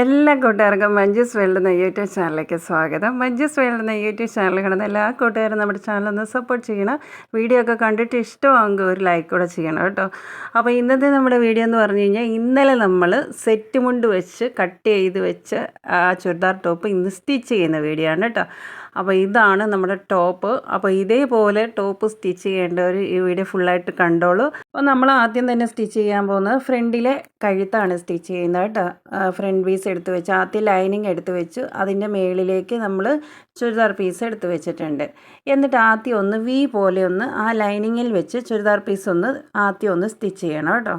എല്ലാ കൂട്ടുകാർക്കും Manju's world YouTube ചാനലിലേക്ക് സ്വാഗതം. മഞ്ജുസ് വേൾഡ് യൂട്യൂബ് ചാനൽ കാണുന്ന എല്ലാ കൂട്ടുകാരും നമ്മുടെ ചാനൽ ഒന്ന് സപ്പോർട്ട് ചെയ്യണം. വീഡിയോ ഒക്കെ കണ്ടിട്ട് ഇഷ്ടമാകുമെങ്കിൽ ഒരു ലൈക്ക് കൂടെ ചെയ്യണം കേട്ടോ. അപ്പോൾ ഇന്നത്തെ നമ്മുടെ വീഡിയോ എന്ന് പറഞ്ഞു കഴിഞ്ഞാൽ ഇന്നലെ നമ്മൾ സെറ്റ് മുണ്ട് വെച്ച് കട്ട് ചെയ്ത് വെച്ച് ആ ചുരിദാർ ടോപ്പ് ഇന്ന് സ്റ്റിച്ച് ചെയ്യുന്ന വീഡിയോ ആണ് കേട്ടോ. അപ്പോൾ ഇതാണ് നമ്മുടെ ടോപ്പ്. അപ്പോൾ ഇതേപോലെ ടോപ്പ് സ്റ്റിച്ച് ചെയ്യേണ്ടവർ ഈ വീഡിയോ ഫുള്ളായിട്ട് കണ്ടോളൂ. അപ്പോൾ നമ്മൾ ആദ്യം തന്നെ സ്റ്റിച്ച് ചെയ്യാൻ പോകുന്നത് ഫ്രണ്ടിലെ കഴുത്താണ് സ്റ്റിച്ച് ചെയ്യുന്നത് കേട്ടോ. ഫ്രണ്ട് പീസ് എടുത്ത് വെച്ച് ആദ്യം ലൈനിങ് എടുത്ത് വെച്ചു അതിന്റെ മേളിലേക്ക് നമ്മൾ ചുരിദാർ പീസ് എടുത്ത് വെച്ചിട്ടുണ്ട്. എന്നിട്ട് ആദ്യം ഒന്ന് വി പോലെ ഒന്ന് ആ ലൈനിങ്ങിൽ വെച്ച് ചുരിദാർ പീസ് ഒന്ന് ആദ്യം ഒന്ന് സ്റ്റിച്ച് ചെയ്യണം കേട്ടോ.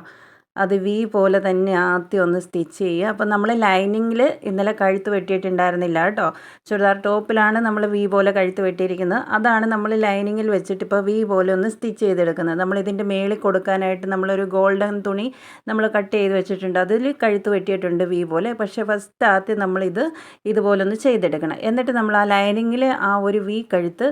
അത് വി പോലെ തന്നെ ആദ്യം ഒന്ന് സ്റ്റിച്ച് ചെയ്യുക. അപ്പം നമ്മൾ ലൈനിങ്ങിൽ ഇന്നലെ കഴുത്ത് വെട്ടിയിട്ടുണ്ടായിരുന്നില്ല കേട്ടോ. ചുരിദാർ ടോപ്പിലാണ് നമ്മൾ വി പോലെ കഴുത്ത് വെട്ടിയിരിക്കുന്നത്. അതാണ് നമ്മൾ ലൈനിങ്ങിൽ വെച്ചിട്ട് ഇപ്പോൾ വി പോലെ ഒന്ന് സ്റ്റിച്ച് ചെയ്തെടുക്കുന്നത്. നമ്മൾ ഇതിന്റെ മേളിൽ കൊടുക്കാനായിട്ട് നമ്മളൊരു ഗോൾഡൻ തുണി നമ്മൾ കട്ട് ചെയ്ത് വെച്ചിട്ടുണ്ട്. അതിൽ കഴുത്ത് വെട്ടിയിട്ടുണ്ട് വി പോലെ. പക്ഷേ ഫസ്റ്റ് ആദ്യം നമ്മളിത് ഇതുപോലെ ഒന്ന് ചെയ്തെടുക്കണം. എന്നിട്ട് നമ്മൾ ആ ലൈനിങ്ങിൽ ആ ഒരു വി കഴുത്ത്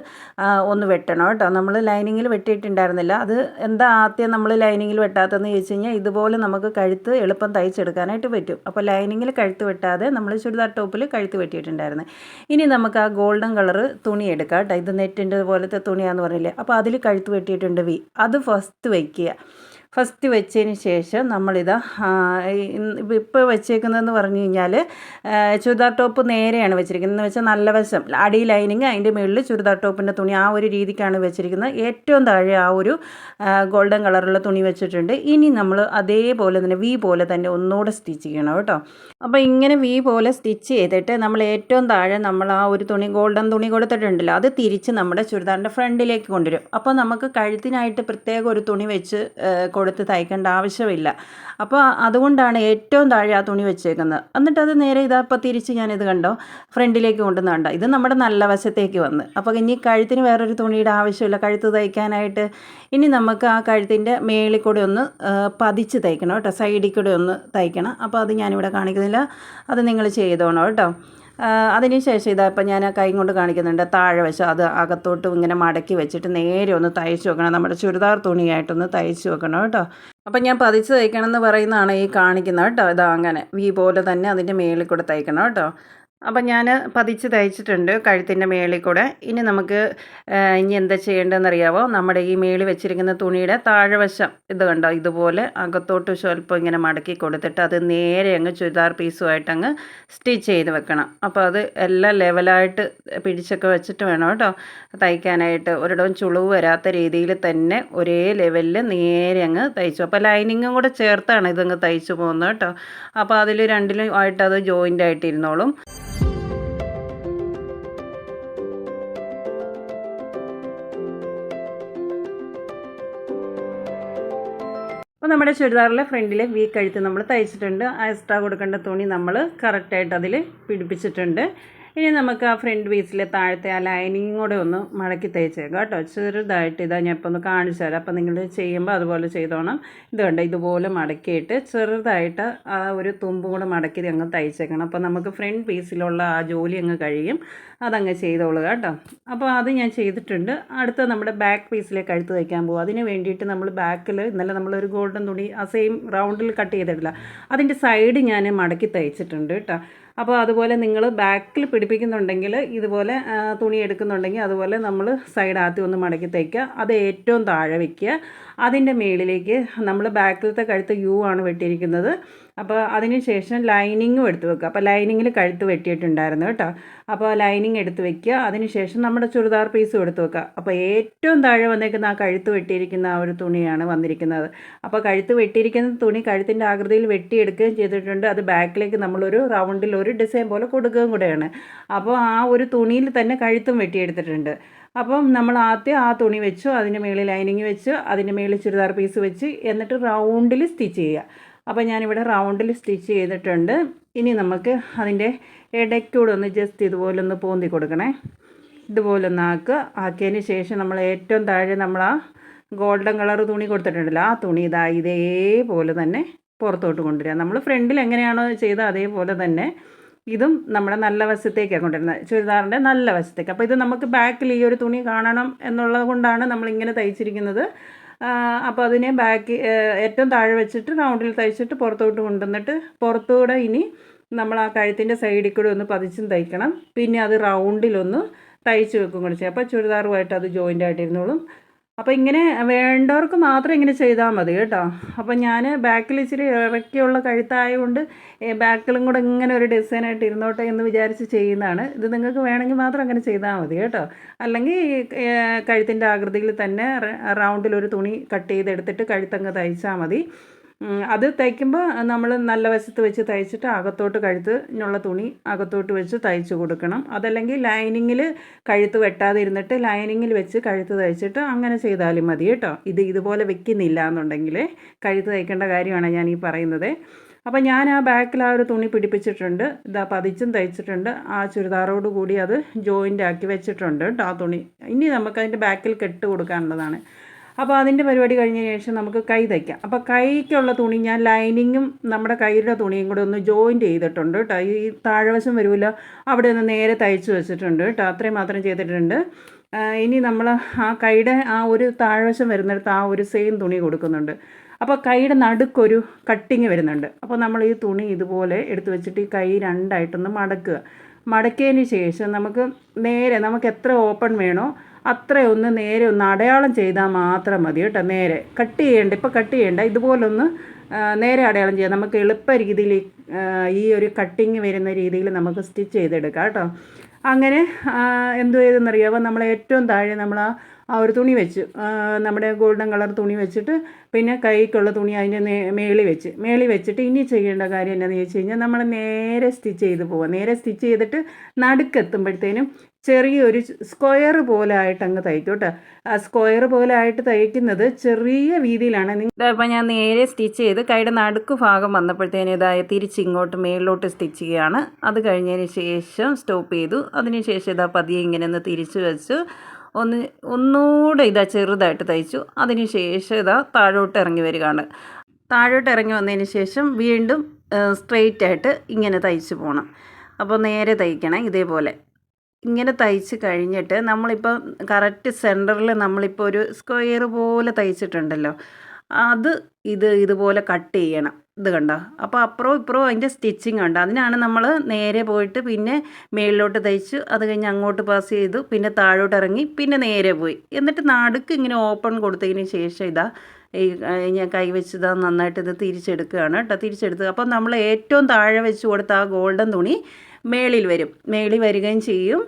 ഒന്ന് വെട്ടണം കേട്ടോ. നമ്മൾ ലൈനിങ്ങിൽ വെട്ടിയിട്ടുണ്ടായിരുന്നില്ല. അത് എന്താ ആദ്യം നമ്മൾ ലൈനിങ്ങിൽ വെട്ടാത്തതെന്ന് ചോദിച്ചു കഴിഞ്ഞാൽ ഇതുപോലെ പോലെ നമുക്ക് കഴുത്ത് എളുപ്പം തയ്ച്ചെടുക്കാനായിട്ട് പറ്റും. അപ്പോൾ ലൈനിങ്ങിൽ കഴുത്ത് വെട്ടാതെ നമ്മൾ ചുരിദാർ ടോപ്പിൽ കഴുത്ത് വെട്ടിയിട്ടുണ്ടായിരുന്നു. ഇനി നമുക്ക് ആ ഗോൾഡൻ കളർ തുണി എടുക്കാം കേട്ടോ. ഇത് നെറ്റിന്റെ പോലത്തെ തുണിയാന്ന് പറഞ്ഞില്ലേ? അപ്പോൾ അതിൽ കഴുത്ത് വെട്ടിയിട്ടുണ്ട് വി. അത് ഫസ്റ്റ് വയ്ക്കുക ഫസ്റ്റ് വെച്ചതിന് ശേഷം നമ്മളിതാ ഇപ്പോൾ വെച്ചേക്കുന്നതെന്ന് പറഞ്ഞു കഴിഞ്ഞാൽ ചുരിദാർ ടോപ്പ് നേരെയാണ് വെച്ചിരിക്കുന്നത്. എന്ന് വെച്ചാൽ നല്ല വശം. അടി ലൈനിങ് അതിന്റെ മുകളിൽ ചുരിദാർ ടോപ്പിന്റെ തുണി ആ ഒരു രീതിക്കാണ് വെച്ചിരിക്കുന്നത്. ഏറ്റവും താഴെ ആ ഒരു ഗോൾഡൻ കളറുള്ള തുണി വെച്ചിട്ടുണ്ട്. ഇനി നമ്മൾ അതേപോലെ തന്നെ വി പോലെ തന്നെ ഒന്നുകൂടെ സ്റ്റിച്ച് ചെയ്യണം കേട്ടോ. അപ്പോൾ ഇങ്ങനെ വി പോലെ സ്റ്റിച്ച് ചെയ്തിട്ട് നമ്മൾ ഏറ്റവും താഴെ നമ്മൾ ആ ഒരു തുണി ഗോൾഡൻ തുണി കൊടുത്തിട്ടുണ്ടല്ലോ അത് തിരിച്ച് നമ്മുടെ ചുരിദാറിന്റെ ഫ്രണ്ടിലേക്ക് കൊണ്ടുവരും. അപ്പോൾ നമുക്ക് കഴുത്തിനായിട്ട് പ്രത്യേക ഒരു തുണി വെച്ച് കൊടുത്ത് തയ്ക്കേണ്ട ആവശ്യമില്ല. അപ്പോൾ അതുകൊണ്ടാണ് ഏറ്റവും താഴെ ആ തുണി വെച്ചേക്കുന്നത്. എന്നിട്ട് അത് നേരെ ഇതാ ഇപ്പോൾ തിരിച്ച് ഞാനിത് കണ്ടോ? ഫ്രണ്ടിലേക്ക് കൊണ്ടുവന്നുണ്ട്. ഇത് നമ്മുടെ നല്ല വശത്തേക്ക് വന്ന്. അപ്പോൾ ഇനി കഴുത്തിന് വേറൊരു തുണിയുടെ ആവശ്യമില്ല. കഴുത്ത് തയ്ക്കാനായിട്ട് ഇനി നമുക്ക് ആ കഴുത്തിന്റെ മേളിൽ കൂടെ ഒന്ന് പതിച്ച് തയ്ക്കണം കേട്ടോ. സൈഡിൽ കൂടെ ഒന്ന് തയ്ക്കണം. അപ്പോൾ അത് ഞാനിവിടെ കാണിക്കുന്നില്ല. അത് നിങ്ങൾ ചെയ്തോണം കേട്ടോ. അതിന് ശേഷം ഇതാ ഇപ്പം ഞാൻ കൈ കൊണ്ട് കാണിക്കുന്നുണ്ട്. താഴെ വശം അത് അകത്തോട്ടും ഇങ്ങനെ മടക്കി വെച്ചിട്ട് നേരെ ഒന്ന് തയ്ച്ച് വെക്കണം. നമ്മുടെ ചുരിദാർ തുണിയായിട്ടൊന്ന് തയ്ച്ച് വെക്കണം കേട്ടോ. അപ്പം ഞാൻ പതിച്ച് തയ്ക്കണം എന്ന് പറയുന്നതാണ് ഈ കാണിക്കുന്നത് കേട്ടോ. ഇതാ അങ്ങനെ വി പോലെ തന്നെ അതിന്റെ മേളിൽ കൂടെ തയ്ക്കണം കേട്ടോ. അപ്പം ഞാൻ പതിച്ച് തയ്ച്ചിട്ടുണ്ട് കഴുത്തിന്റെ മേളിൽ കൂടെ. ഇനി നമുക്ക് ഇനി എന്താ ചെയ്യേണ്ടതെന്ന് അറിയാമോ നമ്മുടെ ഈ മേളിൽ വെച്ചിരിക്കുന്ന തുണിയുടെ താഴെവശം. ഇത് കണ്ടോ? ഇതുപോലെ അകത്തോട്ട് സ്വല്പം ഇങ്ങനെ മടക്കി കൊടുത്തിട്ട് അത് നേരെ അങ്ങ് ചുരിദാർ പീസുമായിട്ട് അങ്ങ് സ്റ്റിച്ച് ചെയ്ത് വെക്കണം. അപ്പോൾ അത് എല്ലാം ലെവലായിട്ട് പിടിച്ചൊക്കെ വെച്ചിട്ട് വേണം കേട്ടോ. തയ്ക്കാനായിട്ട് ഒരിടവും ചുളിവ് വരാത്ത രീതിയിൽ തന്നെ ഒരേ ലെവലിൽ നേരെ അങ്ങ് തയ്ച്ചു. അപ്പോൾ ലൈനിങ്ങും കൂടെ ചേർത്താണ് ഇതങ്ങ് തയ്ച്ചു പോകുന്നത് കേട്ടോ. അപ്പോൾ അതിൽ രണ്ടിലും ആയിട്ട് അത് ജോയിന്റ് ആയിട്ടിരുന്നോളും അപ്പോൾ നമ്മുടെ ചുരിദാറിലെ ഫ്രണ്ടിലെ വി കഴുത്ത് നമ്മൾ തയ്ച്ചിട്ടുണ്ട്. എക്സ്ട്രാ കൊടുക്കേണ്ട തുണി നമ്മൾ കറക്റ്റായിട്ട് അതിൽ പിടിപ്പിച്ചിട്ടുണ്ട്. ഇനി നമുക്ക് ആ ഫ്രണ്ട് പീസിലെ താഴത്തെ ആ ലൈനിങ് കൂടെ ഒന്ന് മടക്കി തയ്ച്ചേക്കാം കേട്ടോ. ചെറുതായിട്ട് ഇതാ ഞാൻ ഇപ്പോൾ ഒന്ന് കാണിച്ചു തരാം. അപ്പോൾ നിങ്ങൾ ചെയ്യുമ്പോൾ അതുപോലെ ചെയ്തോണം. ഇത് കണ്ടോ ഇതുപോലെ മടക്കിയിട്ട് ചെറുതായിട്ട് ആ ഒരു തുമ്പും കൂടെ മടക്കി അങ്ങ് തയ്ച്ചേക്കണം. അപ്പോൾ നമുക്ക് ഫ്രണ്ട് പീസിലുള്ള ആ ജോലി അങ്ങ് കഴിയും. അതങ്ങ് ചെയ്തോളൂ കേട്ടോ. അപ്പോൾ അത് ഞാൻ ചെയ്തിട്ടുണ്ട്. അടുത്ത നമ്മുടെ ബാക്ക് പീസിലേക്ക് കഴുത്ത് തയ്ക്കാൻ പോകും അതിന് വേണ്ടിയിട്ട് നമ്മൾ ബാക്കിൽ ഇന്നലെ നമ്മളൊരു ഗോൾഡൻ തുണി ആ സെയിം റൗണ്ടിൽ കട്ട് ചെയ്തിട്ടില്ല. അതിന്റെ സൈഡ് ഞാൻ മടക്കി തയ്ച്ചിട്ടുണ്ട് കേട്ടോ. അപ്പോൾ അതുപോലെ നിങ്ങൾ ബാക്കിൽ പിടിപ്പിക്കുന്നുണ്ടെങ്കിൽ ഇതുപോലെ തുണി എടുക്കുന്നുണ്ടെങ്കിൽ അതുപോലെ നമ്മൾ സൈഡ് ആദ്യം ഒന്ന് മടക്കി തയ്ക്കുക അത് ഏറ്റവും താഴെ വയ്ക്കുക അതിന്റെ മേളിലേക്ക് നമ്മൾ ബാക്കിലത്തെ കഴുത്ത് യു ആണ് വെട്ടിയിരിക്കുന്നത്. അപ്പോൾ അതിന് ശേഷം ലൈനിങ്ങും എടുത്ത് വെക്കുക. അപ്പോൾ ലൈനിങ്ങിൽ കഴുത്ത് വെട്ടിയിട്ടുണ്ടായിരുന്നു കേട്ടോ. അപ്പോൾ ലൈനിങ് എടുത്ത് വെക്കുക. അതിന് ശേഷം നമ്മുടെ ചുരിദാർ പീസും എടുത്ത് വെക്കുക. അപ്പോൾ ഏറ്റവും താഴെ വന്നേക്കുന്ന ആ കഴുത്ത് വെട്ടിയിരിക്കുന്ന ആ ഒരു തുണിയാണ് വന്നിരിക്കുന്നത്. അപ്പോൾ കഴുത്ത് വെട്ടിയിരിക്കുന്ന തുണി കഴുത്തിന്റെ ആകൃതിയിൽ വെട്ടിയെടുക്കുകയും ചെയ്തിട്ടുണ്ട്. അത് ബാക്കിലേക്ക് നമ്മളൊരു റൗണ്ടിൽ ഒരു ഡിസൈൻ പോലെ കൊടുക്കുകയും കൂടെയാണ്. അപ്പോൾ ആ ഒരു തുണിയിൽ തന്നെ കഴുത്തും വെട്ടിയെടുത്തിട്ടുണ്ട്. അപ്പം നമ്മൾ ആദ്യം ആ തുണി വെച്ചു അതിന്റെ മേളിൽ ലൈനിങ് വെച്ച് അതിന്റെ മേളിൽ ചുരിദാർ പീസ് വെച്ച് എന്നിട്ട് റൗണ്ടിൽ സ്റ്റിച്ച് ചെയ്യുക. അപ്പോൾ ഞാനിവിടെ റൗണ്ടിൽ സ്റ്റിച്ച് ചെയ്തിട്ടുണ്ട്. ഇനി നമുക്ക് അതിന്റെ ഇടയ്ക്കൂടെ ഒന്ന് ജസ്റ്റ് ഇതുപോലെ ഒന്ന് പോന്തി കൊടുക്കണേ. ഇതുപോലെ ഒന്ന് ആക്കുക. ആക്കിയതിന് ശേഷം നമ്മൾ ഏറ്റവും താഴെ നമ്മൾ ആ ഗോൾഡൻ കളർ തുണി കൊടുത്തിട്ടുണ്ടല്ലോ ആ തുണി ഇതാ ഇതേപോലെ തന്നെ പുറത്തോട്ട് കൊണ്ടുവരിക. നമ്മൾ ഫ്രണ്ടിൽ എങ്ങനെയാണോ ചെയ്തത് അതേപോലെ തന്നെ ഇതും നമ്മുടെ നല്ല വശത്തേക്കാണ് കൊണ്ടുവരുന്നത്. ചുരിദാറിന്റെ നല്ല വശത്തേക്ക്. അപ്പോൾ ഇത് നമുക്ക് ബാക്കിൽ ഈ ഒരു തുണി കാണണം എന്നുള്ളത് കൊണ്ടാണ് നമ്മളിങ്ങനെ തയ്ച്ചിരിക്കുന്നത്. അപ്പോൾ അതിനെ ബാക്ക് ഏറ്റവും താഴെ വെച്ചിട്ട് റൗണ്ടിൽ തയ്ച്ചിട്ട് പുറത്തോട്ട് കൊണ്ടുവന്നിട്ട് പുറത്തുകൂടെ ഇനി നമ്മൾ ആ കഴുത്തിന്റെ സൈഡിൽ കൂടെ ഒന്ന് പതിച്ചും തയ്ക്കണം. പിന്നെ അത് റൗണ്ടിലൊന്ന് തയ്ച്ച് വെക്കും കൂടെ ചെയ്യും. അപ്പോൾ ചുരിദാറുമായിട്ട് അത് ജോയിന്റ് ആയിട്ടിരുന്നോളും അപ്പോൾ ഇങ്ങനെ വേണ്ടവർക്ക് മാത്രം ഇങ്ങനെ ചെയ്താൽ മതി കേട്ടോ. അപ്പോൾ ഞാൻ ബാക്കിൽ ഇച്ചിരി ഇറക്കിയുള്ള കഴുത്തായതുകൊണ്ട് ബാക്കിലും കൂടെ ഇങ്ങനെ ഒരു ഡിസൈനായിട്ട് ഇരുന്നോട്ടെ എന്ന് വിചാരിച്ച് ചെയ്യുന്നതാണ്. ഇത് നിങ്ങൾക്ക് വേണമെങ്കിൽ മാത്രം അങ്ങനെ ചെയ്താൽ മതി കേട്ടോ. അല്ലെങ്കിൽ കഴുത്തിന്റെ ആകൃതിയിൽ തന്നെ റൗണ്ടിൽ ഒരു തുണി കട്ട് ചെയ്തെടുത്തിട്ട് കഴുത്തങ്ങ് തയ്ച്ചാൽ മതി. അത് തയ്ക്കുമ്പോൾ നമ്മൾ നല്ല വശത്ത് വെച്ച് തയ്ച്ചിട്ട് അകത്തോട്ട് കഴുത്തിനുള്ള തുണി അകത്തോട്ട് വെച്ച് തയ്ച്ച് കൊടുക്കണം. അതല്ലെങ്കിൽ ലൈനിങ്ങിൽ കഴുത്ത് വെട്ടാതെ ഇരുന്നിട്ട് ലൈനിങ്ങിൽ വെച്ച് കഴുത്ത് തയ്ച്ചിട്ട് അങ്ങനെ ചെയ്താലും മതി കേട്ടോ. ഇത് ഇതുപോലെ വെക്കുന്നില്ല എന്നുണ്ടെങ്കിൽ കഴുത്ത് തയ്ക്കേണ്ട കാര്യമാണ് ഞാൻ ഈ പറയുന്നത്. അപ്പോൾ ഞാൻ ആ ബാക്കിൽ ആ ഒരു തുണി പിടിപ്പിച്ചിട്ടുണ്ട്. ഇതാ പതിച്ചും തയ്ച്ചിട്ടുണ്ട്. ആ ചുരിദാറോട് കൂടി അത് ജോയിന്റ് ആക്കി വെച്ചിട്ടുണ്ട് കേട്ടോ ആ തുണി. ഇനി നമുക്ക് അതിന്റെ ബാക്കിൽ കെട്ട് കൊടുക്കാനുള്ളതാണ്. അപ്പോൾ അതിന്റെ പരിപാടി കഴിഞ്ഞ ശേഷം നമുക്ക് കൈ തയ്ക്കാം. അപ്പോൾ കൈക്കുള്ള തുണി ഞാൻ ലൈനിങ്ങും നമ്മുടെ കൈയുടെ തുണിയും കൂടെ ഒന്ന് ജോയിന്റ് ചെയ്തിട്ടുണ്ട് കേട്ടോ. ഈ താഴെവശം വരുമല്ലോ അവിടെ ഒന്ന് നേരെ തയ്ച്ച് വെച്ചിട്ടുണ്ട് കേട്ടോ. അത്രയും മാത്രം ചെയ്തിട്ടുണ്ട്. ഇനി നമ്മൾ ആ കൈയുടെ ആ ഒരു താഴ്വശം വരുന്നിടത്ത് ആ ഒരു സെയിം തുണി കൊടുക്കുന്നുണ്ട്. അപ്പോൾ കൈയുടെ നടുക്കൊരു കട്ടിങ് വരുന്നുണ്ട്. അപ്പോൾ നമ്മൾ ഈ തുണി ഇതുപോലെ എടുത്ത് വെച്ചിട്ട് ഈ കൈ രണ്ടായിട്ടൊന്ന് മടക്കുക. മടക്കിയതിന് ശേഷം നമുക്ക് നേരെ നമുക്ക് എത്ര ഓപ്പൺ വേണോ അത്രയൊന്ന് നേരെ ഒന്ന് അടയാളം ചെയ്താൽ മാത്രം മതി കേട്ടോ നേരെ. കട്ട് ചെയ്യേണ്ട ഇപ്പോൾ കട്ട് ചെയ്യേണ്ട. ഇതുപോലൊന്ന് നേരെ അടയാളം ചെയ്യാം. നമുക്ക് എളുപ്പ രീതിയിൽ ഈ ഒരു കട്ടിങ് വരുന്ന രീതിയിൽ നമുക്ക് സ്റ്റിച്ച് ചെയ്തെടുക്കാം കേട്ടോ. അങ്ങനെ എന്തു ചെയ്തെന്നറിയാമോ നമ്മൾ ഏറ്റവും താഴെ നമ്മൾ ആ ആ ഒരു തുണി വെച്ച് നമ്മുടെ ഗോൾഡൻ കളർ തുണി വെച്ചിട്ട് പിന്നെ കൈക്കുള്ള തുണി അതിന്റെ മേളി വെച്ച്. മേളി വെച്ചിട്ട് ഇനി ചെയ്യേണ്ട കാര്യം എന്താണെന്ന് ചോദിച്ചു കഴിഞ്ഞാൽ നമ്മൾ നേരെ സ്റ്റിച്ച് ചെയ്ത് പോവുക നേരെ സ്റ്റിച്ച് ചെയ്തിട്ട് നടുക്കെത്തുമ്പോഴത്തേനും ചെറിയൊരു സ്ക്വയർ പോലെ ആയിട്ട് അങ്ങ് തയ്ക്കും കേട്ടോ ആ സ്ക്വയർ പോലെ ആയിട്ട് തയ്ക്കുന്നത് ചെറിയ രീതിയിലാണ് ഇപ്പം ഞാൻ നേരെ സ്റ്റിച്ച് ചെയ്ത് കൈയുടെ നടുക്ക് ഭാഗം വന്നപ്പോഴത്തേനും ഇതായ തിരിച്ചിങ്ങോട്ട് മേളിലോട്ട് സ്റ്റിച്ച് ചെയ്യുകയാണ് അത് കഴിഞ്ഞതിന് ശേഷം സ്റ്റോപ്പ് ചെയ്തു. അതിന് ശേഷം ഇതാ പതിയെ ഇങ്ങനെ ഒന്ന് തിരിച്ച് വെച്ച്. ഒന്ന് ഒന്നുകൂടെ ഇതാ ചെറുതായിട്ട് തയ്ച്ചു. അതിന് ശേഷം ഇതാ താഴോട്ട് ഇറങ്ങി വരികയാണ്. താഴോട്ട് ഇറങ്ങി വന്നതിന് ശേഷം വീണ്ടും സ്ട്രെയിറ്റ് ആയിട്ട് ഇങ്ങനെ തയ്ച്ച് പോകണം അപ്പോൾ നേരെ തയ്ക്കണം ഇതേപോലെ. ഇങ്ങനെ തയ്ച്ച് കഴിഞ്ഞിട്ട് നമ്മളിപ്പോൾ കറക്റ്റ് സെന്ററിൽ നമ്മളിപ്പോൾ ഒരു സ്ക്വയർ പോലെ തയ്ച്ചിട്ടുണ്ടല്ലോ. അത് ഇത് ഇതുപോലെ കട്ട് ചെയ്യണം. ഇത് കണ്ട? അപ്പോൾ അപ്പുറവും ഇപ്പുറവും അതിന്റെ സ്റ്റിച്ചിങ് ഉണ്ട് അതിനാണ് നമ്മൾ നേരെ പോയിട്ട് പിന്നെ മേളിലോട്ട് തയ്ച്ച് അത് കഴിഞ്ഞ് അങ്ങോട്ട് പാസ് ചെയ്തു പിന്നെ താഴോട്ട് ഇറങ്ങി പിന്നെ നേരെ പോയി. എന്നിട്ട് നടുക്ക് ഇങ്ങനെ ഓപ്പൺ കൊടുത്തതിന് ശേഷം ഇതാ ഈ ഞാൻ കൈവച്ച് ഇതാ നന്നായിട്ട് ഇത് തിരിച്ചെടുക്കുകയാണ് കേട്ടോ. തിരിച്ചെടുത്ത് അപ്പോൾ നമ്മൾ ഏറ്റവും താഴെ വെച്ച് കൊടുത്ത ആ ഗോൾഡൻ തുണി മേളിൽ വരും. മേളിൽ വരികയും ചെയ്യും.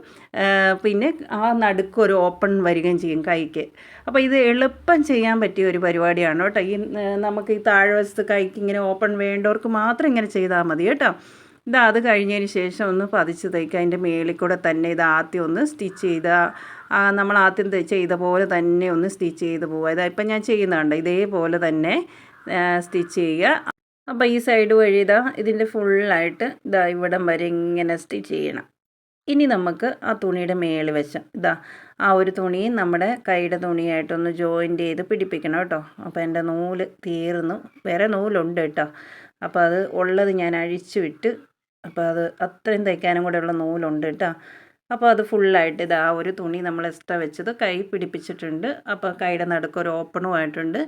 പിന്നെ ആ നടുക്ക് ഒരു ഓപ്പൺ വരികയും ചെയ്യും കൈക്ക്. അപ്പോൾ ഇത് എളുപ്പം ചെയ്യാൻ പറ്റിയ ഒരു പരിപാടിയാണ് കേട്ടോ. ഈ നമുക്ക് ഈ താഴ്വശത്ത് കൈക്ക് ഇങ്ങനെ ഓപ്പൺ വേണ്ടവർക്ക് മാത്രം ഇങ്ങനെ ചെയ്താൽ മതി കേട്ടോ. ഇത് അത് കഴിഞ്ഞതിന് ശേഷം ഒന്ന് പതിച്ച് തയ്ക്കുക അതിന്റെ മേളിൽ കൂടെ തന്നെ ഇത് ആദ്യം ഒന്ന് സ്റ്റിച്ച് ചെയ്ത നമ്മൾ ആദ്യം ചെയ്ത പോലെ തന്നെ ഒന്ന് സ്റ്റിച്ച് ചെയ്ത് പോവുക. ഇതാ ഇപ്പം ഞാൻ ചെയ്യുന്നുണ്ട് ഇതേപോലെ തന്നെ സ്റ്റിച്ച് ചെയ്യുക. അപ്പോൾ ഈ സൈഡ് വഴി ഇതാ ഇതിന്റെ ഫുള്ളായിട്ട് ഇതാ ഇവിടം വരെ ഇങ്ങനെ സ്റ്റിച്ച് ചെയ്യണം. ഇനി നമുക്ക് ആ തുണിയുടെ മേളിൽ വെച്ചാൽ ഇതാ ആ ഒരു തുണി നമ്മുടെ കൈയുടെ തുണിയായിട്ടൊന്ന് ജോയിന്റ് ചെയ്ത് പിടിപ്പിക്കണം കേട്ടോ. അപ്പോൾ എന്റെ നൂൽ തീർന്നു. വേറെ നൂലുണ്ട് കേട്ടോ. അപ്പോൾ അത് ഉള്ളത് ഞാൻ അഴിച്ചു വിട്ട് അപ്പോൾ അത് അത്രയും തയ്ക്കാനും കൂടെ ഉള്ള നൂലുണ്ട് കേട്ടോ. അപ്പോൾ അത് ഫുള്ളായിട്ട് ഇത് ആ ഒരു തുണി നമ്മൾ എക്സ്ട്രാ വെച്ചത് കൈ പിടിപ്പിച്ചിട്ടുണ്ട്. അപ്പോൾ കൈയുടെ ഓപ്പണും ആയിട്ടുണ്ട്.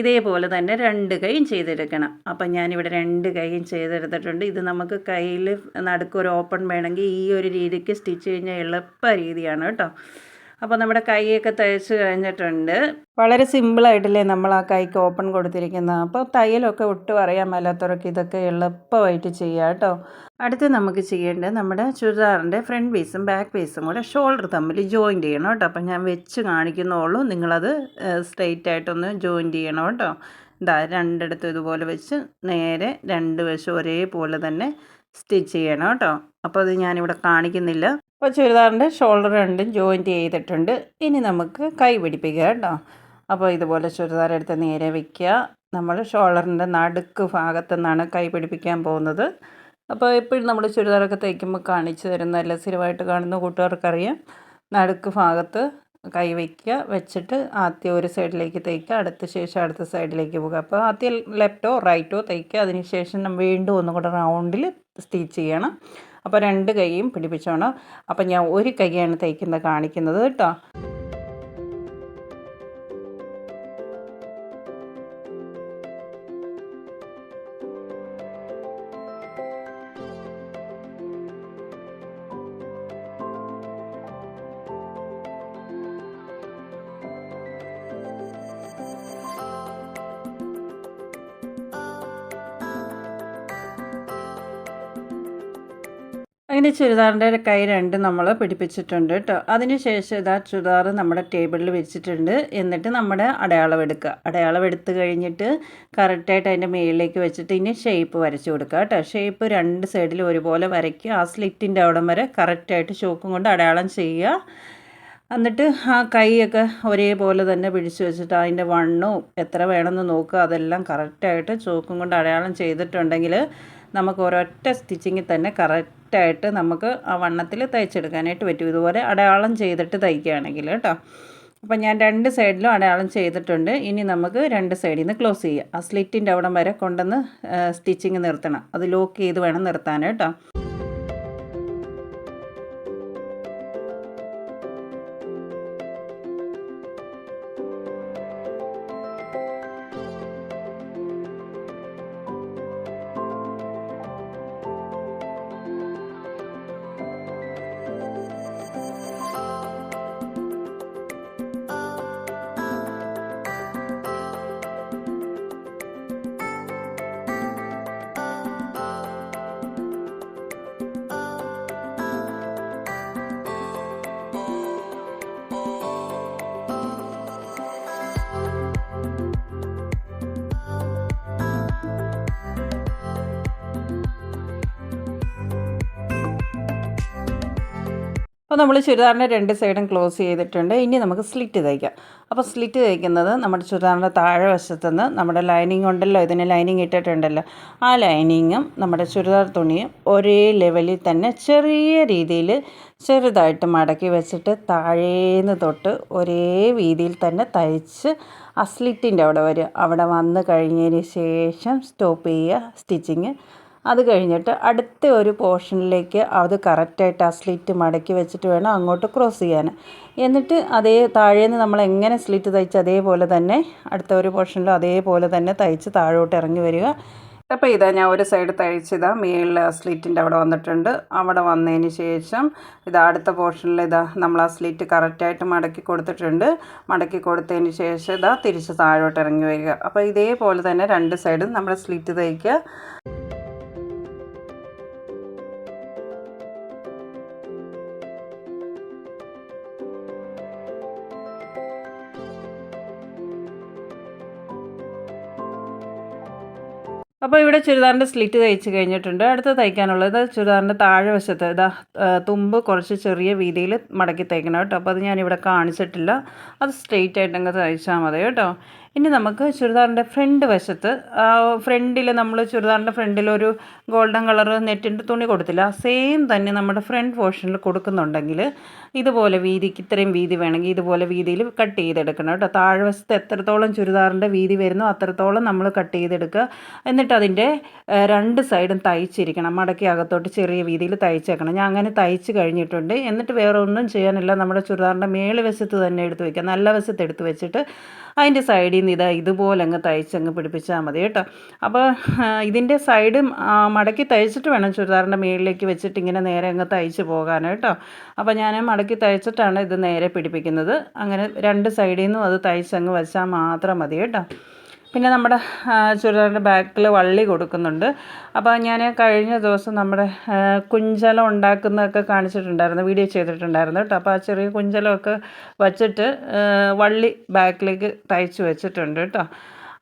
ഇതേപോലെ തന്നെ രണ്ട് കൈയും ചെയ്തെടുക്കണം. അപ്പം ഞാനിവിടെ രണ്ട് കൈയും ചെയ്തെടുത്തിട്ടുണ്ട്. ഇത് നമുക്ക് കയ്യിൽ നടുക്കൊരു ഓപ്പൺ വേണമെങ്കിൽ ഈ ഒരു രീതിക്ക് സ്റ്റിച്ച് കഴിഞ്ഞാൽ എളുപ്പ രീതിയാണ് കേട്ടോ. അപ്പോൾ നമ്മുടെ കൈയൊക്കെ തയ്ച്ച് കഴിഞ്ഞിട്ടുണ്ട്. വളരെ സിമ്പിളായിട്ടല്ലേ നമ്മൾ ആ കൈക്ക് ഓപ്പൺ കൊടുത്തിരിക്കുന്നത് അപ്പോൾ തയ്യലൊക്കെ ഒട്ടും അറിയാൻ മേലാത്തവർക്ക് ഇതൊക്കെ എളുപ്പമായിട്ട് ചെയ്യാം കേട്ടോ അടുത്ത് നമുക്ക് ചെയ്യേണ്ടത് നമ്മുടെ ചുരിദാറിന്റെ ഫ്രണ്ട് പീസും ബാക്ക് പീസും കൂടെ ഷോൾഡർ തമ്മിൽ ജോയിന്റ് ചെയ്യണം കേട്ടോ അപ്പം ഞാൻ വെച്ച് കാണിക്കുന്നുള്ളൂ. നിങ്ങളത് സ്ട്രെയിറ്റ് ആയിട്ടൊന്ന് ജോയിന്റ് ചെയ്യണം കേട്ടോ ഇതാ രണ്ടിടത്തും ഇതുപോലെ വെച്ച് നേരെ രണ്ട് വശം ഒരേപോലെ തന്നെ സ്റ്റിച്ച് ചെയ്യണം കേട്ടോ അപ്പോൾ അത് ഞാനിവിടെ കാണിക്കുന്നില്ല. അപ്പോൾ ചുരിദാറിന്റെ ഷോൾഡർ രണ്ടും ജോയിന്റ് ചെയ്തിട്ടുണ്ട്. ഇനി നമുക്ക് കൈ പിടിപ്പിക്കുക കേട്ടോ. അപ്പോൾ ഇതുപോലെ ചുരിദാർ എടുത്ത് നേരെ വയ്ക്കുക നമ്മൾ ഷോൾഡറിന്റെ നടുക്ക് ഭാഗത്തു നിന്നാണ് കൈ പിടിപ്പിക്കാൻ പോകുന്നത്. അപ്പോൾ എപ്പോഴും നമ്മൾ ചുരിദാറൊക്കെ തയ്ക്കുമ്പോൾ കാണിച്ചു തരുന്ന എല്ലാ സ്ഥിരമായിട്ട് കാണുന്ന കൂട്ടുകാർക്കറിയാം. നടുക്ക് ഭാഗത്ത് കൈ വയ്ക്കുക വെച്ചിട്ട് ആദ്യം ഒരു സൈഡിലേക്ക് തയ്ക്കുക. അടുത്ത ശേഷം അടുത്ത സൈഡിലേക്ക് പോകുക അപ്പോൾ ആദ്യം ലെഫ്റ്റോ റൈറ്റോ തയ്ക്കുക. അതിന് ശേഷം വീണ്ടും ഒന്നും കൂടെ റൗണ്ടിൽ സ്റ്റിച്ച് ചെയ്യണം. അപ്പോൾ രണ്ട് കൈയും പിടിപ്പിച്ചോണം. അപ്പോൾ ഞാൻ ഒരു കൈയാണ് തയ്ക്കുന്നത് കാണിക്കുന്നത് കേട്ടോ. ഇനി ചുരിദാറിന്റെ കൈ രണ്ട് നമ്മൾ പിടിപ്പിച്ചിട്ടുണ്ട് കേട്ടോ അതിനുശേഷം ഇതാ ചുരിദാർ നമ്മുടെ ടേബിളിൽ വെച്ചിട്ടുണ്ട്. എന്നിട്ട് നമ്മുടെ അടയാളം എടുക്കുക. അടയാളം എടുത്തു കഴിഞ്ഞിട്ട് കറക്റ്റായിട്ട് അതിന്റെ മേളിലേക്ക് വെച്ചിട്ട് ഇനി ഷേപ്പ് വരച്ചു കൊടുക്കുക കേട്ടോ ഷേപ്പ് രണ്ട് സൈഡിൽ ഒരുപോലെ വരയ്ക്കുക. ആ സ്ലിറ്റിന്റെ അവിടം വരെ കറക്റ്റായിട്ട് ചോക്കും കൊണ്ട് അടയാളം ചെയ്യുക. എന്നിട്ട് ആ കൈയൊക്കെ ഒരേപോലെ തന്നെ പിടിച്ചു വെച്ചിട്ട് അതിന്റെ വണ്ണവും എത്ര വേണമെന്ന് നോക്കുക. അതെല്ലാം കറക്റ്റായിട്ട് ചോക്കും കൊണ്ട് അടയാളം ചെയ്തിട്ടുണ്ടെങ്കിൽ നമുക്ക് ഒരൊറ്റ സ്റ്റിച്ചിങ്ങിൽ തന്നെ കറക്റ്റായിട്ട് നമുക്ക് ആ വണ്ണത്തിൽ തയ്ച്ചെടുക്കാനായിട്ട് പറ്റും. ഇതുപോലെ അടയാളം ചെയ്തിട്ട് തയ്ക്കുകയാണെങ്കിൽ കേട്ടോ. അപ്പം ഞാൻ രണ്ട് സൈഡിലും അടയാളം ചെയ്തിട്ടുണ്ട്. ഇനി നമുക്ക് രണ്ട് സൈഡിൽ നിന്ന് ക്ലോസ് ചെയ്യുക ആ സ്ലിറ്റിന്റെ അവിടം വരെ കൊണ്ടുവന്ന് സ്റ്റിച്ചിങ് നിർത്തണം. അത് ലോക്ക് ചെയ്ത് വേണം നിർത്താൻ കേട്ടോ. അപ്പോൾ നമ്മൾ ചുരിദാറിന്റെ രണ്ട് സൈഡും ക്ലോസ് ചെയ്തിട്ടുണ്ട്. ഇനി നമുക്ക് സ്ലിറ്റ് തയ്ക്കാം. അപ്പോൾ സ്ലിറ്റ് തയ്ക്കുന്നത് നമ്മുടെ ചുരിദാറിന്റെ താഴെ വശത്തു നിന്ന് നമ്മുടെ ലൈനിങ് ഉണ്ടല്ലോ ഇതിന് ലൈനിങ് ഇട്ടിട്ടുണ്ടല്ലോ. ആ ലൈനിങ്ങും നമ്മുടെ ചുരിദാർ തുണിയും ഒരേ ലെവലിൽ തന്നെ ചെറിയ രീതിയിൽ ചെറുതായിട്ട് മടക്കി വെച്ചിട്ട് താഴേന്ന് തൊട്ട് ഒരേ വീതിയിൽ തന്നെ തയ്ച്ച് ആ സ്ലിറ്റിന്റെ അവിടെ വരും. അവിടെ വന്ന് കഴിഞ്ഞതിന് ശേഷം സ്റ്റോപ്പ് ചെയ്യുക സ്റ്റിച്ചിങ്. അത് കഴിഞ്ഞിട്ട് അടുത്ത ഒരു പോർഷനിലേക്ക് അത് കറക്റ്റായിട്ട് ആ സ്ലിറ്റ് മടക്കി വെച്ചിട്ട് വേണം അങ്ങോട്ട് ക്രോസ് ചെയ്യാൻ. എന്നിട്ട് അതേ താഴേന്ന് നമ്മൾ എങ്ങനെ സ്ലിറ്റ് തയ്ച്ച് അതേപോലെ തന്നെ അടുത്ത ഒരു പോർഷനിലും അതേപോലെ തന്നെ തയ്ച്ച് താഴോട്ട് ഇറങ്ങി വരിക. അപ്പോൾ ഇതാ ഞാൻ ഒരു സൈഡ് തയ്ച്ചിതാ. മേളിൽ സ്ലിറ്റിന്റെ അവിടെ വന്നിട്ടുണ്ട്. അവിടെ വന്നതിന് ശേഷം ഇതാ അടുത്ത പോർഷനിൽ ഇതാ നമ്മൾ ആ സ്ലിറ്റ് കറക്റ്റായിട്ട് മടക്കി കൊടുത്തിട്ടുണ്ട്. മടക്കി കൊടുത്തതിന് ശേഷം ഇതാ തിരിച്ച് താഴോട്ട് ഇറങ്ങി വരിക. അപ്പോൾ ഇതേപോലെ തന്നെ രണ്ട് സൈഡും നമ്മൾ സ്ലിറ്റ് തയ്ക്കുക. അപ്പോൾ ഇവിടെ ചുരിദാറിന്റെ സ്ലിറ്റ് തയ്ച്ച് കഴിഞ്ഞിട്ടുണ്ട്. അടുത്ത് തയ്ക്കാനുള്ളത് ചുരിദാറിന്റെ താഴെ വശത്ത് ഇതാ തുമ്പ് കുറച്ച് ചെറിയ വീതിയിൽ മടക്കി തയ്ക്കണം കേട്ടോ. അപ്പോൾ അത് ഞാനിവിടെ കാണിച്ചിട്ടില്ല. അത് സ്ട്രെയിറ്റ് ആയിട്ടങ്ങ് തയ്ച്ചാൽ മതി കേട്ടോ. ഇനി നമുക്ക് ചുരിദാറിന്റെ ഫ്രണ്ട് വശത്ത് ഫ്രണ്ടിൽ നമ്മൾ ചുരിദാറിന്റെ ഫ്രണ്ടിൽ ഒരു ഗോൾഡൻ കളർ നെറ്റിന്റെ തുണി കൊടുത്തില്ല. സെയിം തന്നെ നമ്മുടെ ഫ്രണ്ട് പോർഷനിൽ കൊടുക്കുന്നുണ്ടെങ്കിൽ ഇതുപോലെ വീതിക്ക് ഇത്രയും വീതി വേണമെങ്കിൽ ഇതുപോലെ വീതിയിൽ കട്ട് ചെയ്തെടുക്കണം കേട്ടോ. താഴ്വശത്ത് എത്രത്തോളം ചുരിദാറിന്റെ വീതി വരുന്നോ അത്രത്തോളം നമ്മൾ കട്ട് ചെയ്തെടുക്കുക. എന്നിട്ട് അതിന്റെ രണ്ട് സൈഡും തയ്ച്ചിരിക്കണം. മടക്കി അകത്തോട്ട് ചെറിയ വീതിയിൽ തയ്ച്ചേക്കണം. ഞാൻ അങ്ങനെ തയ്ച്ച് കഴിഞ്ഞിട്ടുണ്ട്. എന്നിട്ട് വേറെ ഒന്നും ചെയ്യാനില്ല. നമ്മുടെ ചുരിദാറിന്റെ മേൾ വശത്ത് തന്നെ എടുത്ത് വയ്ക്കുക നല്ല വശത്ത് എടുത്ത് വെച്ചിട്ട് അതിന്റെ സൈഡിൽ നിന്ന് ഇതാ ഇതുപോലെ അങ്ങ് തയ്ച്ചങ്ങ് പിടിപ്പിച്ചാൽ മതി കേട്ടോ. അപ്പോൾ ഇതിന്റെ സൈഡ് മടക്കി തയ്ച്ചിട്ട് വേണം ചുരിദാറിന്റെ മേളിലേക്ക് വെച്ചിട്ട് ഇങ്ങനെ നേരെ അങ്ങ് തയ്ച്ച് പോകാൻ കേട്ടോ. അപ്പോൾ ഞാൻ മടക്കി തയ്ച്ചിട്ടാണ് ഇത് നേരെ പിടിപ്പിക്കുന്നത്. അങ്ങനെ രണ്ട് സൈഡിൽ നിന്നും അത് തയ്ച്ചങ്ങ് വെച്ചാൽ മാത്രം മതി കേട്ടോ. പിന്നെ നമ്മുടെ ചുരിദാറിന്റെ ബാക്കിൽ വള്ളി കൊടുക്കുന്നുണ്ട്. അപ്പോൾ ഞാൻ കഴിഞ്ഞ ദിവസം നമ്മുടെ കുഞ്ചലം ഉണ്ടാക്കുന്നതൊക്കെ കാണിച്ചിട്ടുണ്ടായിരുന്നു വീഡിയോ ചെയ്തിട്ടുണ്ടായിരുന്നു കേട്ടോ. അപ്പോൾ ആ ചെറിയ കുഞ്ചലമൊക്കെ വച്ചിട്ട് വള്ളി ബാക്കിലേക്ക് തയ്ച്ച് വെച്ചിട്ടുണ്ട് കേട്ടോ.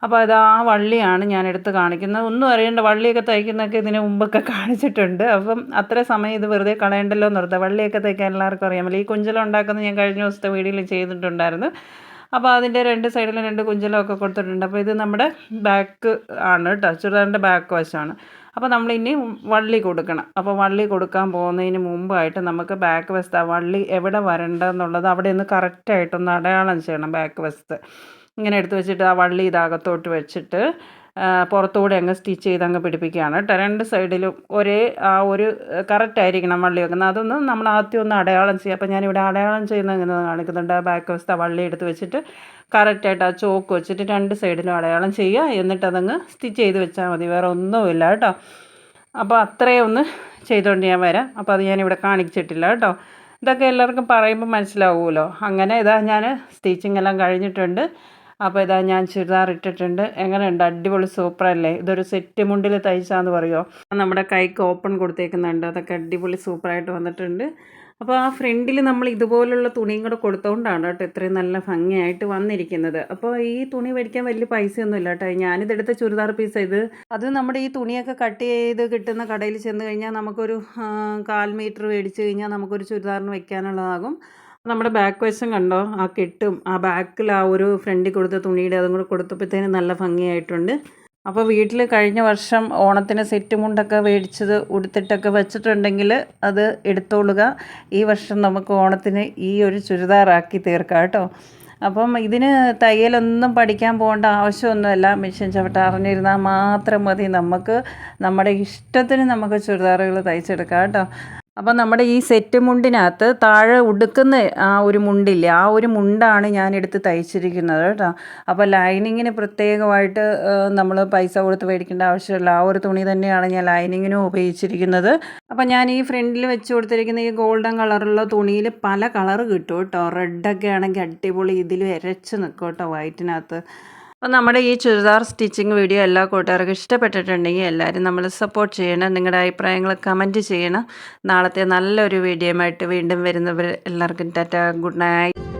അപ്പോൾ അത് ആ വള്ളിയാണ് ഞാൻ എടുത്ത് കാണിക്കുന്നത്. ഒന്നും അറിയേണ്ട വള്ളിയൊക്കെ തയ്ക്കുന്നതൊക്കെ ഇതിന് മുമ്പൊക്കെ കാണിച്ചിട്ടുണ്ട്. അപ്പം അത്ര സമയം ഇത് വെറുതെ കളയണ്ടല്ലോ നിർത്തുക വള്ളിയൊക്കെ തയ്ക്കാൻ എല്ലാവർക്കും അറിയാമല്ലോ. ഈ കുഞ്ചലം ഉണ്ടാക്കുന്നത് ഞാൻ കഴിഞ്ഞ ദിവസത്തെ വീഡിയോയിൽ ചെയ്തിട്ടുണ്ടായിരുന്നു. അപ്പോൾ അതിന്റെ രണ്ട് സൈഡിലും രണ്ട് കുഞ്ചലമൊക്കെ കൊടുത്തിട്ടുണ്ട്. അപ്പോൾ ഇത് നമ്മുടെ ബാക്ക് ആണ് കേട്ടോ ചുരിദാറിന്റെ ബാക്ക് വശമാണ്. അപ്പോൾ നമ്മൾ ഇനി വള്ളി കൊടുക്കണം. അപ്പോൾ വള്ളി കൊടുക്കാൻ പോകുന്നതിന് മുമ്പായിട്ട് നമുക്ക് ബാക്ക് വശത്ത് ആ വള്ളി എവിടെ വരണ്ടെന്നുള്ളത് അവിടെ ഒന്ന് കറക്റ്റായിട്ടൊന്ന് അടയാളം ചെയ്യണം ബാക്ക് വശത്ത്. ഇങ്ങനെ എടുത്ത് വെച്ചിട്ട് ആ വള്ളി ഇതാകത്തോട്ട് വെച്ചിട്ട് പുറത്തുകൂടെ അങ്ങ് സ്റ്റിച്ച് ചെയ്ത് അങ്ങ് പിടിപ്പിക്കുകയാണ് കേട്ടോ. രണ്ട് സൈഡിലും ഒരേ ആ ഒരു കറക്റ്റ് ആയിരിക്കണം വള്ളി വെക്കുന്നത്. അതൊന്ന് നമ്മൾ ആദ്യം ഒന്ന് അടയാളം ചെയ്യുക. അപ്പോൾ ഞാനിവിടെ അടയാളം ചെയ്യുന്ന ഇങ്ങനെ കാണിക്കുന്നുണ്ട്. ബാക്ക് വശത്തെ വള്ളി എടുത്ത് വെച്ചിട്ട് കറക്റ്റായിട്ട് ആ ചോക്ക് വെച്ചിട്ട് രണ്ട് സൈഡിലും അടയാളം ചെയ്യുക. എന്നിട്ട് അതങ്ങ് സ്റ്റിച്ച് ചെയ്ത് വെച്ചാൽ മതി. വേറെ ഒന്നുമില്ല കേട്ടോ. അപ്പോൾ അത്രയും ഒന്ന് ചെയ്തുകൊണ്ട് ഞാൻ വരാം. അപ്പോൾ അത് ഞാനിവിടെ കാണിച്ചിട്ടില്ല കേട്ടോ. ഇതൊക്കെ എല്ലാവർക്കും പറയുമ്പോൾ മനസ്സിലാവുമല്ലോ. അങ്ങനെ ഇതാ ഞാൻ സ്റ്റിച്ചിങ് എല്ലാം കഴിഞ്ഞിട്ടുണ്ട്. അപ്പോൾ ഇതാ ഞാൻ ചുരിദാർ ഇട്ടിട്ടുണ്ട്. എങ്ങനെയുണ്ട്? അടിപൊളി സൂപ്പറല്ലേ ഇതൊരു സെറ്റ് മുണ്ടിൽ തയ്ച്ചാന്ന് പറയുമോ നമ്മുടെ കൈക്ക് ഓപ്പൺ കൊടുത്തേക്കുന്നുണ്ട്. അതൊക്കെ അടിപൊളി സൂപ്പറായിട്ട് വന്നിട്ടുണ്ട്. അപ്പോൾ ആ ഫ്രണ്ടിൽ നമ്മൾ ഇതുപോലുള്ള തുണിയും കൂടെ കൊടുത്തുകൊണ്ടാണ് കേട്ടോ ഇത്രയും നല്ല ഭംഗിയായിട്ട് വന്നിരിക്കുന്നത്. അപ്പോൾ ഈ തുണി മേടിക്കാൻ വലിയ പൈസയൊന്നും ഇല്ല കേട്ടോ. ഞാനിതെടുത്ത ചുരിദാർ പീസ് ഇത്. അത് നമ്മുടെ ഈ തുണിയൊക്കെ കട്ട് ചെയ്ത് കിട്ടുന്ന കടയിൽ ചെന്ന് കഴിഞ്ഞാൽ നമുക്കൊരു കാൽ മീറ്റർ മേടിച്ച് കഴിഞ്ഞാൽ നമുക്കൊരു ചുരിദാറിന് വെക്കാനുള്ളതാകും. നമ്മുടെ ബാക്ക് വശം കണ്ടോ? ആ കെട്ടും ആ ബാക്കിൽ ആ ഒരു ഫ്രണ്ടിൽ കൊടുത്ത തുണിയുടെ അതും കൂടെ കൊടുത്തപ്പോഴത്തേനും നല്ല ഭംഗിയായിട്ടുണ്ട്. അപ്പോൾ വീട്ടിൽ കഴിഞ്ഞ വർഷം ഓണത്തിന് സെറ്റ് മുണ്ടൊക്കെ മേടിച്ചത് ഉടുത്തിട്ടൊക്കെ വെച്ചിട്ടുണ്ടെങ്കിൽ അത് എടുത്തോളുക. ഈ വർഷം നമുക്ക് ഓണത്തിന് ഈ ഒരു ചുരിദാറാക്കി തീർക്കാം കേട്ടോ. അപ്പം ഇതിന് തയ്യലൊന്നും പഠിക്കാൻ പോകേണ്ട ആവശ്യമൊന്നുമല്ല. മെഷീൻ ചവിട്ട അറിഞ്ഞിരുന്നാൽ മാത്രം മതി. നമുക്ക് നമ്മുടെ ഇഷ്ടത്തിന് നമുക്ക് ചുരിദാറുകൾ തയ്ച്ചെടുക്കാം കേട്ടോ. അപ്പം നമ്മുടെ ഈ സെറ്റ് മുണ്ടിനകത്ത് താഴെ ഉടുക്കുന്ന ആ ഒരു മുണ്ടില്ലേ ആ ഒരു മുണ്ടാണ് ഞാൻ എടുത്ത് തയ്ച്ചിരിക്കുന്നത് കേട്ടോ. അപ്പോൾ ലൈനിങ്ങിന് പ്രത്യേകമായിട്ട് നമ്മൾ പൈസ കൊടുത്ത് മേടിക്കേണ്ട ആവശ്യമില്ല. ആ ഒരു തുണി തന്നെയാണ് ഞാൻ ലൈനിങ്ങിനും ഉപയോഗിച്ചിരിക്കുന്നത്. അപ്പോൾ ഞാൻ ഈ ഫ്രണ്ടിൽ വെച്ച് കൊടുത്തിരിക്കുന്ന ഈ ഗോൾഡൻ കളറുള്ള തുണിയിൽ പല കളറ് കിട്ടും കേട്ടോ. റെഡൊക്കെ ആണെങ്കിൽ അടിപൊളി ഇതിൽ ഇരച്ച് നിൽക്കും കേട്ടോ വൈറ്റിനകത്ത്. അപ്പോൾ നമ്മുടെ ഈ ചുരിദാർ സ്റ്റിച്ചിങ് വീഡിയോ എല്ലാ കൂട്ടുകാർക്കും ഇഷ്ടപ്പെട്ടിട്ടുണ്ടെങ്കിൽ എല്ലാവരും നമ്മൾ സപ്പോർട്ട് ചെയ്യണം നിങ്ങളുടെ അഭിപ്രായങ്ങൾ കമന്റ് ചെയ്യണം. നാളത്തെ നല്ലൊരു വീഡിയോയുമായിട്ട് വീണ്ടും വരുന്നവർ എല്ലാവർക്കും ടാറ്റ ഗുഡ് നൈറ്റ്